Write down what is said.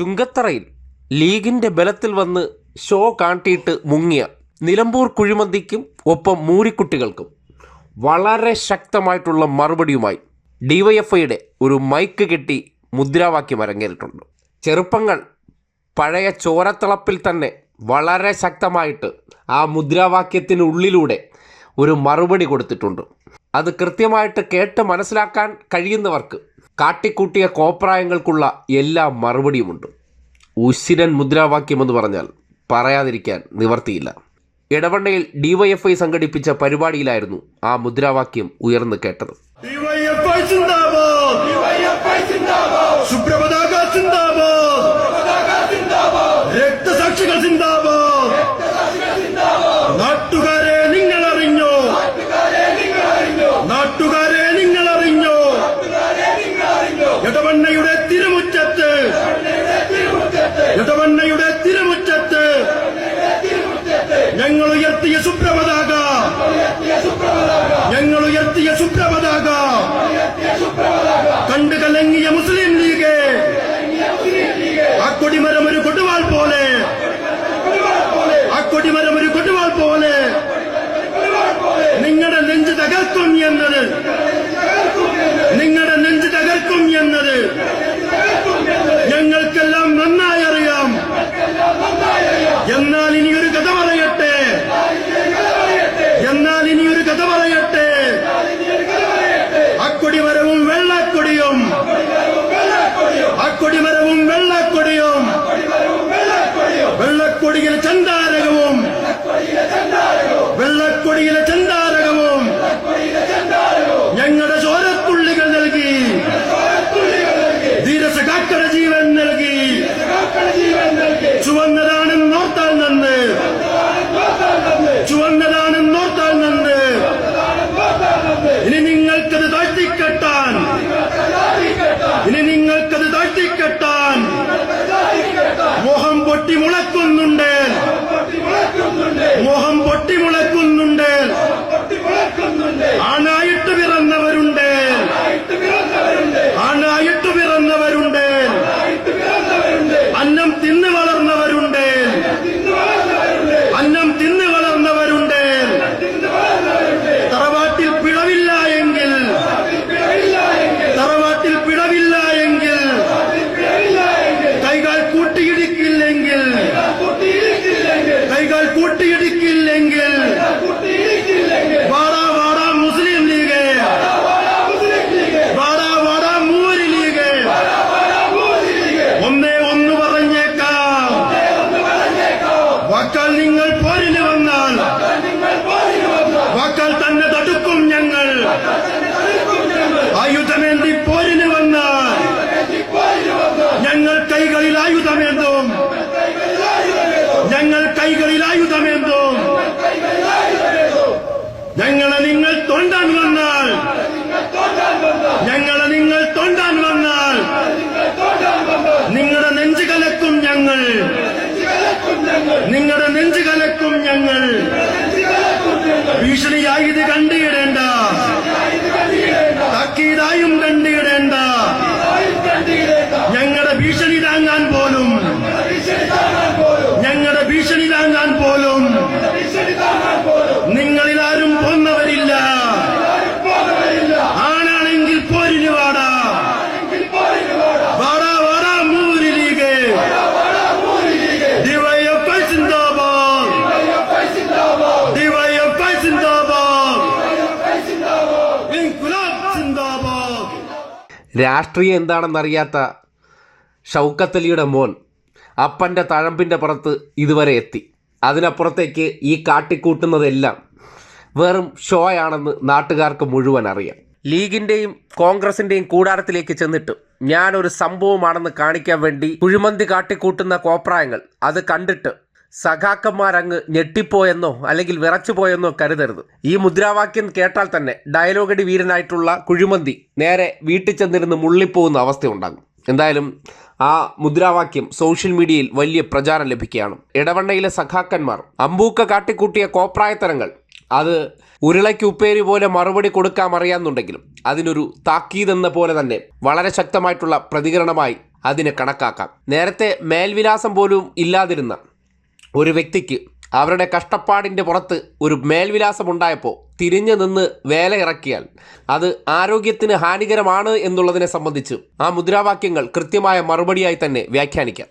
ചുങ്കത്തറയിൽ ലീഗിന്റെ ബലത്തിൽ വന്ന് ഷോ കാട്ടിയിട്ട് മുങ്ങിയ നിലമ്പൂർ കുഴിമന്തിക്കും ഒപ്പം മൂരിക്കുട്ടികൾക്കും വളരെ ശക്തമായിട്ടുള്ള മറുപടിയുമായി ഡിവൈഎഫ്ഐയുടെ ഒരു മൈക്ക് കെട്ടി മുദ്രാവാക്യം അരങ്ങേറിയിട്ടുണ്ട്. ചെറുപ്പങ്ങൾ പഴയ ചോരത്തിളപ്പിൽ തന്നെ വളരെ ശക്തമായിട്ട് ആ മുദ്രാവാക്യത്തിനുള്ളിലൂടെ ഒരു മറുപടി കൊടുത്തിട്ടുണ്ട്. അത് കൃത്യമായിട്ട് കേട്ട് മനസ്സിലാക്കാൻ കഴിയുന്നവർക്ക് കാട്ടിക്കൂട്ടിയ കോപ്രായങ്ങൾക്കുള്ള എല്ലാ മറുപടിയുമുണ്ട്. ഉശിരൻ മുദ്രാവാക്യമെന്ന് പറഞ്ഞാൽ പറയാതിരിക്കാൻ നിവർത്തിയില്ല. ഇടവണ്ണയിൽ ഡിവൈഎഫ്ഐ സംഘടിപ്പിച്ച പരിപാടിയിലായിരുന്നു ആ മുദ്രാവാക്യം ഉയർന്നു കേട്ടത്. ഇടവണ്ണയുടെ തിരുമുറ്റത്ത് ഞങ്ങൾ ഉയർത്തിയ സുപ്രഭതാക ഞങ്ങൾ ഉയർത്തിയ സുപ്രഭതാക കണ്ടു കലങ്ങിയ മുസ്ലിം ലീഗ്. ആ കൊടിമരം ഒരു കൊടുവാൾ പോലെ. ആ കൊടിമരം ഒരു കൊടുവാൾ പോലെ. வெள்ளக்கொடியில சண்டாரகவும் வெள்ளக்கொடியில വാക്കാൽ നിങ്ങൾ പോരിന് വന്നാൽ വാക്കാൽ തന്നെ തടുക്കും ഞങ്ങൾ. ആയുധമേന്തി പോരിന് വന്നാൽ ഞങ്ങൾ കൈകളിൽ ആയുധമേന്തും ഞങ്ങൾ കൈകളിൽ ആയുധമേന്തും ഞങ്ങളെ നിങ്ങൾ തൊണ്ടാൻ വന്നാൽ ഞങ്ങളെ നിങ്ങൾ തൊണ്ടാൻ വന്നാൽ നിങ്ങളുടെ നെഞ്ച് കലക്കും ഞങ്ങൾ നിങ്ങളുടെ നെഞ്ച് കലക്കും ഞങ്ങൾ ഭീഷണിയായി ഇത് കണ്ടിടേണ്ട. താക്കീതായും കണ്ടിടേണ്ട. രാഷ്ട്രീയം എന്താണെന്നറിയാത്ത ഷൗക്കത്തലിയുടെ മോൻ അപ്പന്റെ തഴമ്പിന്റെ പുറത്ത് ഇതുവരെ എത്തി. അതിനപ്പുറത്തേക്ക് ഈ കാട്ടിക്കൂട്ടുന്നതെല്ലാം വെറും ഷോയാണെന്ന് നാട്ടുകാർക്ക് മുഴുവൻ അറിയാം. ലീഗിന്റെയും കോൺഗ്രസിന്റെയും കൂടാരത്തിലേക്ക് ചെന്നിട്ട് ഞാനൊരു സംഭവമാണെന്ന് കാണിക്കാൻ വേണ്ടി കുഴിമന്തി കാട്ടിക്കൂട്ടുന്ന കോപ്രായങ്ങൾ അത് കണ്ടിട്ട് സഖാക്കന്മാരങ്ങ് ഞെട്ടിപ്പോയെന്നോ അല്ലെങ്കിൽ വിറച്ചുപോയെന്നോ കരുതരുത്. ഈ മുദ്രാവാക്യം കേട്ടാൽ തന്നെ ഡയലോഗടി വീരനായിട്ടുള്ള കുഴിമന്തി നേരെ വീട്ടിൽ ചെന്നിരുന്ന് മുള്ളിപ്പോകുന്ന അവസ്ഥയുണ്ടാകും. എന്തായാലും ആ മുദ്രാവാക്യം സോഷ്യൽ മീഡിയയിൽ വലിയ പ്രചാരം ലഭിക്കുകയാണ്. ഇടവണ്ണയിലെ സഖാക്കന്മാർ അമ്പൂക്ക കാട്ടിക്കൂട്ടിയ കോപ്രായത്തരങ്ങൾ അത് ഉരുളയ്ക്ക് ഉപ്പേരി പോലെ മറുപടി കൊടുക്കാൻ അറിയാമെന്നുണ്ടെങ്കിലും അതിനൊരു താക്കീതെന്ന പോലെ തന്നെ വളരെ ശക്തമായിട്ടുള്ള പ്രതികരണമായി അതിനെ കണക്കാക്കാം. നേരത്തെ മേൽവിലാസം പോലും ഇല്ലാതിരുന്ന ഒരു വ്യക്തിക്ക് അവരുടെ കഷ്ടപ്പാടിന്റെ പുറത്ത് ഒരു മേൽവിലാസം ഉണ്ടായപ്പോൾ തിരിഞ്ഞു നിന്ന് വേല ഇറക്കിയാൽ അത് ആരോഗ്യത്തിന് ഹാനികരമാണ് എന്നുള്ളതിനെ സംബന്ധിച്ച് ആ മുദ്രാവാക്യങ്ങൾ കൃത്യമായ മറുപടിയായി തന്നെ വ്യാഖ്യാനിക്കാം.